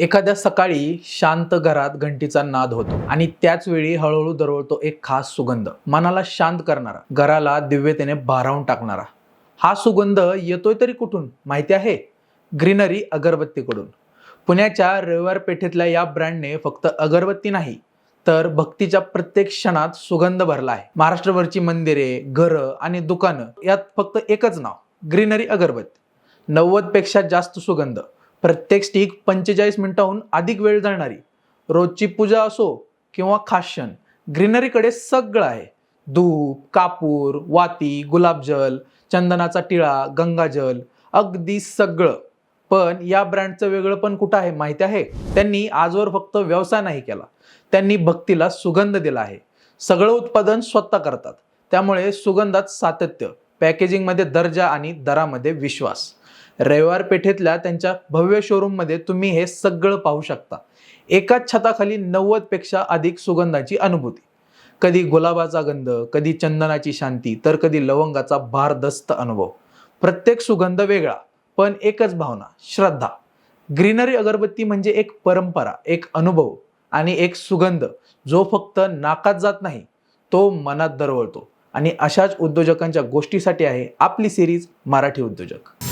एखाद्या सकाळी शांत घरात घंटीचा नाद होतो आणि त्याच वेळी हळूहळू दरवळतो एक खास सुगंध. मनाला शांत करणारा घराला दिव्यतेने भारावून टाकणारा. हा सुगंध येतोय तरी कुठून? माहिती आहे? ग्रीनरी अगरबत्तीकडून. पुण्याच्या रविवार पेठेतल्या या ब्रँडने फक्त अगरबत्ती नाही तर भक्तीच्या प्रत्येक क्षणात सुगंध भरला आहे. महाराष्ट्रभरची मंदिरे घरं आणि दुकानं यात फक्त एकच नाव ग्रीनरी अगरबत्ती. नव्वदपेक्षा जास्त सुगंध प्रत्येक स्टिक पंचेचाळीस मिनिटाहून अधिक वेळ जाणारी. रोजची पूजा असो किंवा खाशन ग्रीनरीकडे सगळं आहे. धूप कापूर वाती गुलाबजल चंदनाचा टिळा गंगाजल अगदी सगळं. पण या ब्रँडचं वेगळं पण कुठं आहे माहिती आहे? त्यांनी आजवर फक्त व्यवसाय नाही केला. त्यांनी भक्तीला सुगंध दिला आहे. सगळं उत्पादन स्वतः करतात. त्यामुळे सुगंधात सातत्य पॅकेजिंगमध्ये दर्जा आणि दरामध्ये विश्वास. रविवार पेठेतल्या त्यांच्या भव्य शोरूममध्ये तुम्ही हे सगळं पाहू शकता. एकाच छताखाली नव्वदपेक्षा अधिक सुगंधाची अनुभूती. कधी गुलाबाचा गंध कधी चंदनाची शांती तर कधी लवंगाचा भारदस्त अनुभव. प्रत्येक सुगंध वेगळा पण एकच भावना श्रद्धा. ग्रीनरी अगरबत्ती म्हणजे एक परंपरा एक अनुभव आणि एक सुगंध जो फक्त नाकात जात नाही तो मनात दरवळतो. आणि अशाच उद्योजकांच्या गोष्टीसाठी आहे आपली सिरीज मराठी उद्योजक.